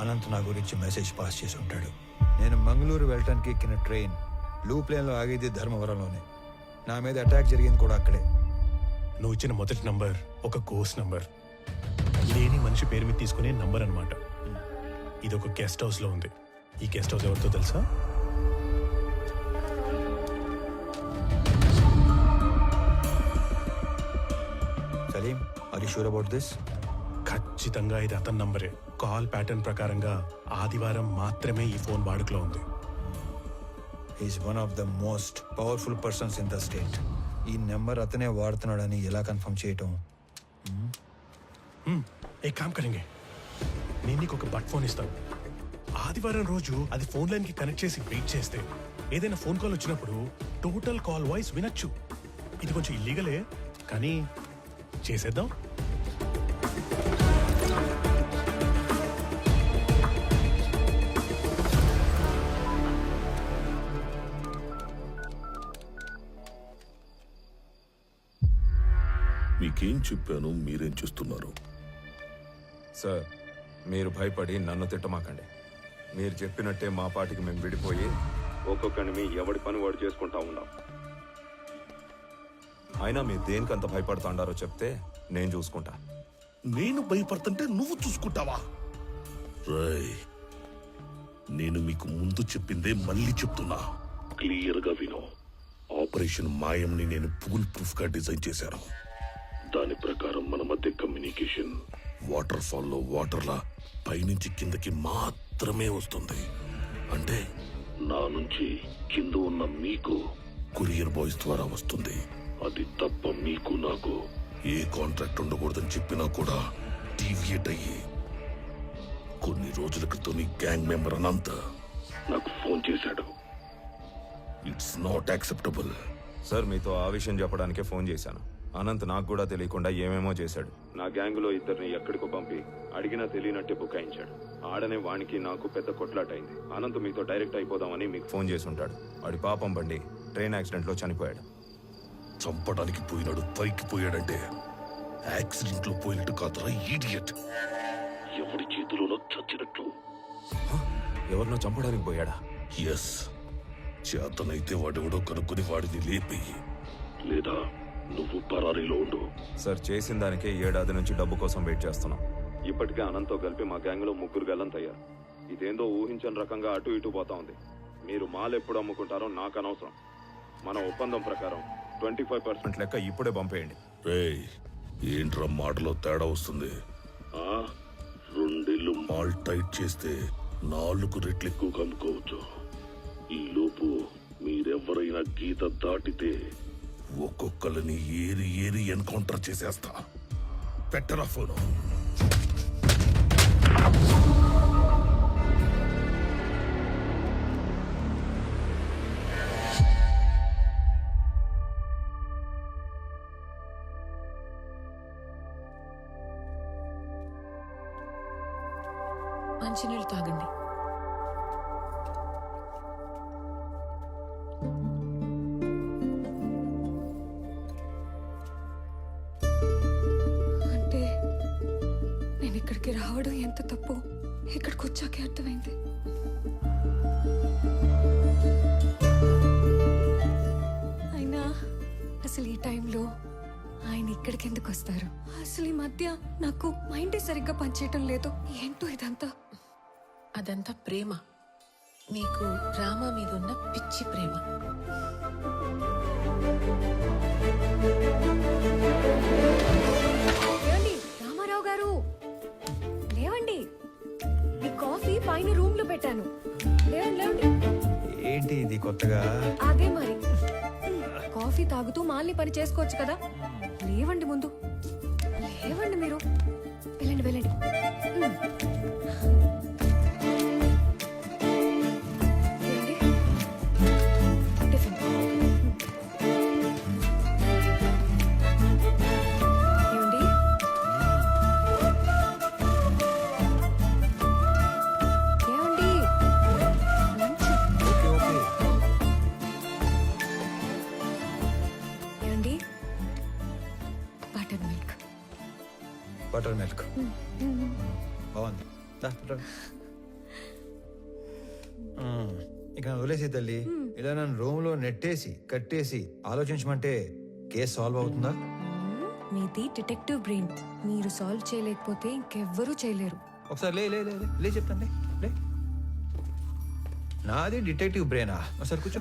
అనంత్ నా గురించి message pass చేసి ఉంటాడు. నేను మంగళూరు వెళ్ళటానికి ఎక్కిన ట్రైన్ బ్లూ ప్లేన్లో ఆగేది ధర్మవరంలోనే. నా మీద అటాక్ జరిగింది కూడా అక్కడే. నువ్వు ఇచ్చిన మొదటి నంబర్ ఒక కోర్స్ నంబర్. లేని మనిషి పేరు మీద తీసుకునే నంబర్ అన్నమాట. ఇది ఒక గెస్ట్ హౌస్లో ఉంది. ఈ గెస్ట్ హౌస్ ఎవరితో తెలుసా? Salim are sure about this ఖచ్చితంగా ఇది అతని నంబరే. కాల్ ప్యాటర్న్ ప్రకారంగా ఆదివారం మాత్రమే ఈ ఫోన్ వాడుకలో ఉంది. Is one of the most powerful persons in the state ఈ నెంబర్ అతనే వాడుతున్నాడని ఎలా కన్ఫర్మ్ చేయటం? హ్మ్, ఏ కామ్ కరెంగే. నేను నీకు ఒక బట్ ఫోన్ ఇస్తాను. ఆదివారం రోజు అది ఫోన్ లైన్కి కనెక్ట్ చేసి వెయిట్ చేస్తే ఏదైనా ఫోన్ కాల్ వచ్చినప్పుడు టోటల్ కాల్ వాయిస్ వినొచ్చు. ఇది కొంచెం ఇల్లీగలే కానీ చేసేద్దాం. మీకేం చెప్పాను మీరేం చేస్తున్నారు? సార్ మీరు భయపడి నన్ను తిట్టమాకండి. మీరు చెప్పినట్టే మా పాటికి మేము విడిపోయి ఒక్కొక్కని మీ ఎవడి పని వాడు చేసుకుంటా ఉన్నాం. అయినా మీరు దేనికంత భయపడుతుండారో చెప్తే నేను చూసుకుంటా. నేను భయపడుతుంటే నువ్వు చూసుకుంటావా? రై నేను మీకు ముందు చెప్పిందే మళ్ళీ చెప్తున్నా. క్లియర్గా విను. ఆపరేషన్ మాయంని నేను ఫుల్ ప్రూఫ్గా డిజైన్ చేశాను. దాని ప్రకారం మన మధ్య కమ్యూనికేషన్ వాటర్ ఫాల్లో వాటర్ లా పైనుంచి కిందకి మాత్రమే వస్తుంది. అంటే? నా నుంచి కింద ఉన్న మీకు కొరియర్ బాయ్స్ ద్వారా వస్తుంది. అది తప్ప మీకు నాకు ఏ కాంట్రాక్ట్ ఉండకూడదని చెప్పినా కూడా డీవియేట్ అయ్యి కొన్ని రోజుల క్రితం నీ గ్యాంగ్ మెంబర్ అనంత నాకు ఫోన్ చేశాడు. ఇట్స్ నాట్ యాక్సెప్టబుల్ సార్ మీతో ఆ విషయం చెప్పడానికే ఫోన్ చేశాను. అనంత్ నాకు కూడా తెలియకుండా ఏమేమో చేశాడు. నా గ్యాంగులో ఇద్దరిని ఎక్కడికో పంపి అడిగినా తెలియనట్టే బుకాయించాడు. ఆడనే వానికి నాకు పెద్ద కొట్లాటైంది. అనంత్ మీతో డైరెక్ట్ అయిపోదామని మీకు ఫోన్ చేసి ఉంటాడు వాడి పాపం బండి ట్రైన్ యాక్సిడెంట్లో చనిపోయాడు. చంపడానికి పోయినాడు పైకి పోయాడంటే యాక్సిడెంట్లో పోయినట్టు కాదురా ఈడియట్ ఎవరి చేతిలోనో చచ్చినట్లు ఎవరినో చంపడానికి పోయాడా? ఎస్. చేతనైతే వాడెవడో కనుక్కొని వాడిని లేపి లేదా నువ్వు పరారీలో ఉండు. సార్ చేసిన దానికే ఏడాది నుంచి డబ్బు కోసం వెయిట్ చేస్తున్నాం. ఇప్పటికే అనంత్తో కలిపి మా గ్యాంగ్లో ముగ్గురు గల్లంతయ్యారు ఇదేందో ఊహించని రకంగా అటు ఇటు పోతా ఉంది. మీరు మాల్ ఎప్పుడు అమ్ముకుంటారో నాకు అనవసరం. మన ఒప్పందం ప్రకారం ట్వంటీ ఫైవ్ పర్సెంట్ లెక్క ఇప్పుడే పంపేయండి. రేయ్ ఏంట్రా మాటలో తేడా వస్తుంది? ఆ? రెండేళ్ళు మాల్ టైట్ చేస్తే నాలుగు రెట్లు ఎక్కువ అమ్ముకోవచ్చు ఈ లోపు మీరెవరైనా గీత దాటితే ఒక్కొక్కరిని ఏరి ఏరి ఎన్కౌంటర్ చేసేస్తా. పెట్టరా ఫోను. మంచినీళ్ళు తాగండి. వచ్చాకే అర్థమైంది. అయినా అసలు ఈ టైంలో ఆయన ఇక్కడికి ఎందుకు వస్తారు? అసలు ఈ మధ్య నాకు మైండే సరిగ్గా పనిచేయటం లేదు. ఏంటో ఇదంతా? అదంతా ప్రేమ. మీకు రామ మీద ఉన్న పిచ్చి ప్రేమ. ఏంటి కొత్తగా? అదే మరి. కాఫీ తాగుతూ మాల్ని పని చేసుకోవచ్చు కదా. లేవండి ముందు. Butter milk. బాగుంది. ఇక వదిలేసే తల్లి. ఇలా నన్ను రూమ్లో నెట్టేసి కట్టేసి ఆలోచించమంటే కేసు సాల్వ్ అవుతుందా? మీది డిటెక్టివ్ బ్రెయిన్ మీరు సాల్వ్ చేయలేకపోతే ఇంకెవ్వరూ చేయలేరు. ఒకసారి లే లే లే లే, లే చెప్తాను లే నాది డిటెక్టివ్ బ్రెయినా ఒకసారి కూర్చో.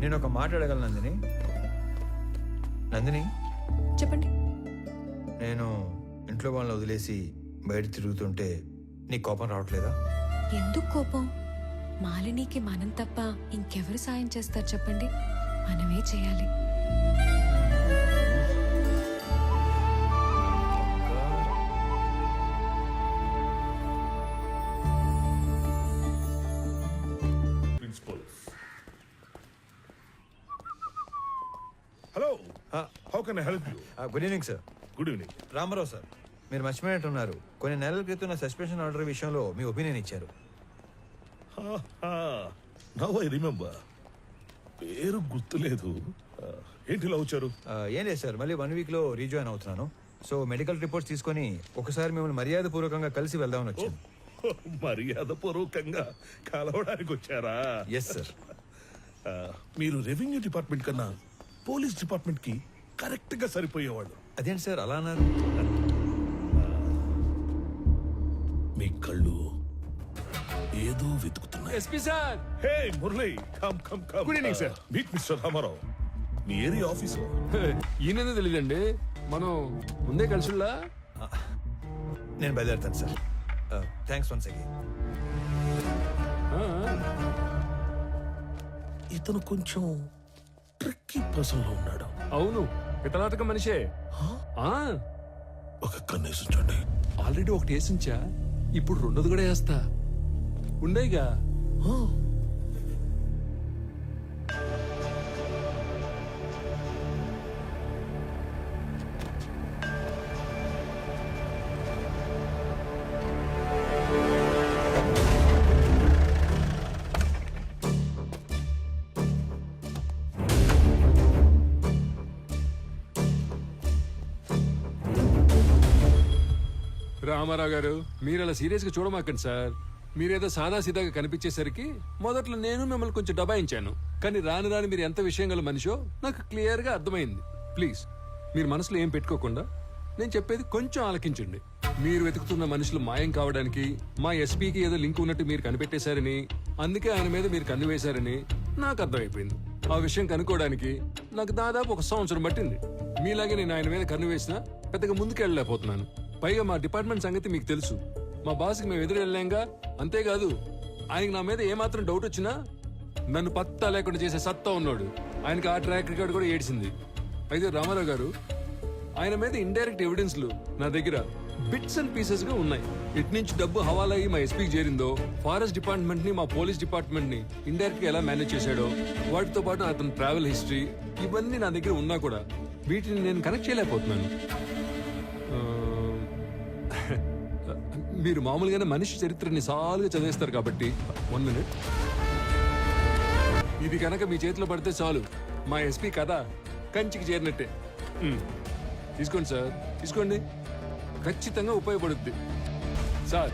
నేను ఒక మాట అడగలను నందిని. నందిని? చెప్పండి. నేను ఇంట్లో వాళ్ళని వదిలేసి బయట తిరుగుతుంటే నీ కోపం రావట్లేదా? ఎందుకు కోపం? మాలినికి మనం తప్ప ఇంకెవరు సాయం చేస్తారు చెప్పండి. మనమే చేయాలి. Principal hello how can I help you good evening sir good evening Ramarao sir మీరు మర్చిపోయినట్టున్నారు. కొన్ని నెలల క్రితం నా సస్పెన్షన్ ఆర్డర్ విషయంలో మీ ఒపీనియన్ ఇచ్చారు. నవ్ ఐ రిమెంబర్ పేరు గుర్తులేదు. ఏంటి ఇలా వచ్చారు? ఆ, ఏం లేదు సార్ మళ్ళీ వన్ వీక్లో రీజాయిన్ అవుతున్నాను. సో మెడికల్ రిపోర్ట్స్ తీసుకొని ఒకసారి మిమ్మల్ని మర్యాద పూర్వకంగా కలిసి వెళ్దామని వచ్చాను. మర్యాద పూర్వకంగా కలవడానికి వచ్చారా? ఎస్ సార్ మీరు రెవెన్యూ డిపార్ట్మెంట్ కన్నా పోలీస్ డిపార్ట్మెంట్కి కరెక్ట్గా సరిపోయేవాళ్ళు. అదేంటి సార్ అలా అన్నారు? మీ కళ్ళు ఏదో వెతుకుతున్నాయి. SP sir! Hey Murali come come come. Good evening, sir. Meet mister Ramarao. మీ ఏరియా ఆఫీసు? ఈయన తెలియదండి. మనం ముందే కలిసిల్లా నేను బయలుదేరుతాను సార్ థ్యాంక్స్ వన్స్ అగైన్ ఇతను కొంచెం ట్రిక్కీ పర్సన్లో ఉన్నాడు. అవును పితలాటక మనిషే. ఆ, ఒక కన్నేసి ఉంచండి. ఆల్రెడీ ఒకటి వేసించా ఇప్పుడు రెండోది కూడా వేస్తా. ఉండేగా? రామారావు గారు మీరు అలా సీరియస్గా చూడమాకండి సార్. మీరేదో సాదా సీదాగా కనిపించేసరికి మొదట్లో నేను మిమ్మల్ని కొంచెం డబాయించాను కానీ రాను రాని మీరు ఎంత విషయం గల మనిషో నాకు క్లియర్గా అర్థమైంది. ప్లీజ్ మీరు మనసులో ఏం పెట్టుకోకుండా నేను చెప్పేది కొంచెం ఆలకించండి. మీరు వెతుకుతున్న మనుషులు మాయం కావడానికి మా ఎస్పీకి ఏదో లింక్ ఉన్నట్టు మీరు కనిపెట్టేశారని అందుకే ఆయన మీద మీరు కన్ను వేశారని నాకు అర్థమైపోయింది. ఆ విషయం కనుక్కోవడానికి నాకు దాదాపు ఒక సంవత్సరం పట్టింది. మీలాగే నేను ఆయన మీద కన్ను వేసినా పెద్దగా ముందుకెళ్ళలేకపోతున్నాను. పైగా మా డిపార్ట్మెంట్ సంగతి మీకు తెలుసు. మా బాస్కి మేము ఎదురు వెళ్ళాంగా అంతేకాదు ఆయనకి నా మీద ఏమాత్రం డౌట్ వచ్చినా నన్ను పత్తా లేకుండా చేసే సత్తా ఉన్నాడు. ఆయనకి ఆ ట్రాక్ రికార్డ్ కూడా ఏడిసింది. అయితే రామారావు గారు ఆయన మీద ఇండైరెక్ట్ ఎవిడెన్స్లు నా దగ్గర బిట్స్ అండ్ పీసెస్గా ఉన్నాయి. ఇటు నుంచి డబ్బు హవాలా అయ్యి మా ఎస్పీకి చేరిందో ఫారెస్ట్ డిపార్ట్మెంట్ని మా పోలీస్ డిపార్ట్మెంట్ని ఇండైరెక్ట్గా ఎలా మేనేజ్ చేశాడో వాటితో పాటు అతని ట్రావెల్ హిస్టరీ ఇవన్నీ నా దగ్గర ఉన్నా కూడా వీటిని నేను కనెక్ట్ చేయలేకపోతున్నాను. మీరు మామూలుగానే మనిషి చరిత్రని సాలుగా చదివేస్తారు కాబట్టి వన్ మినిట్ ఇది కనుక మీ చేతిలో పడితే చాలు. మా ఎస్పీ కథ కంచికి చేరినట్టే. మ్. తీసుకోండి సార్. తీసుకోండి. ఖచ్చితంగా ఉపయోగపడుద్ది. సార్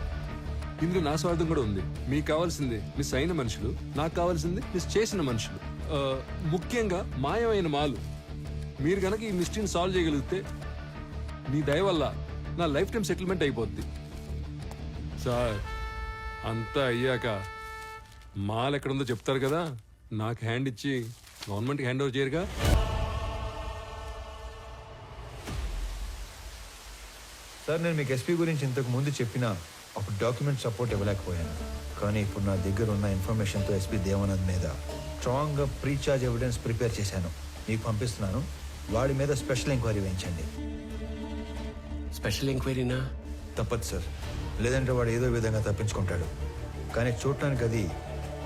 ఇందులో నా స్వార్థం కూడా ఉంది. మీకు కావాల్సింది మిస్ అయిన మనుషులు నాకు కావాల్సింది మిస్ చేసిన మనుషులు. ఆ, ముఖ్యంగా మాయమైన మాలు. మీరు కనుక ఈ మిస్టరీని సాల్వ్ చేయగలిగితే మీ దయ వల్ల నా లైఫ్ టైం సెటిల్మెంట్ అయిపోద్ది. సార్ అంతా అయ్యాక మాల్ ఎక్కడుందో చెప్తారు కదా నాకు హ్యాండ్ ఇచ్చి గవర్నమెంట్కి హ్యాండ్ ఓవర్ చేయరుగా? సార్ నేను మీకు ఎస్పీ గురించి ఇంతకు ముందు చెప్పిన అప్పుడు డాక్యుమెంట్ సపోర్ట్ ఇవ్వలేకపోయాను. కానీ ఇప్పుడు నా దగ్గర ఉన్న ఇన్ఫర్మేషన్తో ఎస్పీ దేవానంద్ మీద స్ట్రాంగ్గా ప్రీచార్జ్ ఎవిడెన్స్ ప్రిపేర్ చేశాను. మీకు పంపిస్తున్నాను. వాడి మీద స్పెషల్ ఎంక్వైరీ వేయించండి. స్పెషల్ ఎంక్వైరీనా తప్పదు సార్. లేదంటే వాడు ఏదో విధంగా తప్పించుకుంటాడు. కానీ చూడటానికి అది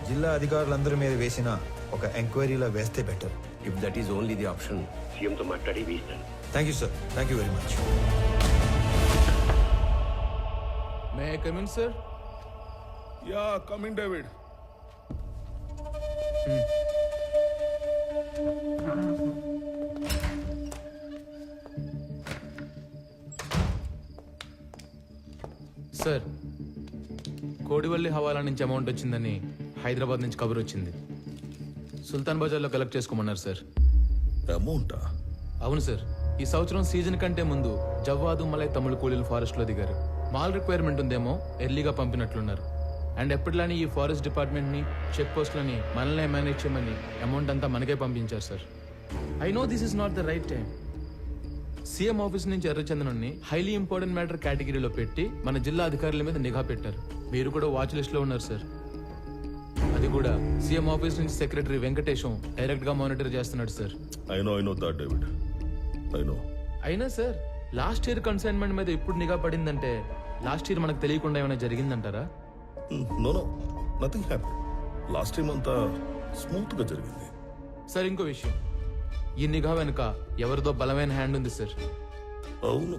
జిల్లా అధికారులందరి మీద వేసిన ఒక ఎంక్వైరీలా వేస్తే better. If that is only the option సీఎంతో మాట్లాడి వేస్తాను thank you sir thank you very much may I come in sir yeah coming David sir Kodivalli హవాలా నుంచి అమౌంట్ వచ్చిందని హైదరాబాద్ నుంచి కబుర్ వచ్చింది. సుల్తాన్ బజార్లో కలెక్ట్ చేసుకోమన్నారు సార్. అమౌంటా? అవును సార్ ఈ సంవత్సరం సీజన్ కంటే ముందు జవ్వాదు మలై తమిళ కూలీలు ఫారెస్ట్లో దిగారు. మాల్ రిక్వైర్మెంట్ ఉందేమో ఎర్లీగా పంపినట్లున్నారు. అండ్ ఎప్పటిలానే ఈ ఫారెస్ట్ డిపార్ట్మెంట్ని చెక్ పోస్ట్లని మనల్నే మేనేజ్ చేయమని అమౌంట్ అంతా మనకే పంపించారు sir. I know this is not the right time CM office నుంచి ఎర్రచందనాన్ని హైలీ ఇంపార్టెంట్ మ్యాటర్ కేటగిరీలో పెట్టి మన జిల్లా అధికారుల మీద నిఘా పెట్టారు. మీరు కూడా వాచ్ లిస్ట్లో ఉన్నారు సార్. అది కూడా సీఎం ఆఫీస్ నుంచి సెక్రటరీ వెంకటేశం డైరెక్ట్గా మానిటర్ చేస్తున్నాడు sir. I know I know that David I know అయినా సార్ లాస్ట్ ఇయర్ కన్సైన్మెంట్ మీద ఇప్పుడు నిఘా పడిందంటే లాస్ట్ ఇయర్ మనకు తెలియకుండా ఏమైనా జరిగిందంటారా? No no nothing happy last time అంతా స్మూత్గా జరిగింది. సార్ ఇంకో విషయం. ఈ నిఘా వెనుక ఎవరిదో బలమైన హ్యాండ్ ఉంది సార్ అవును.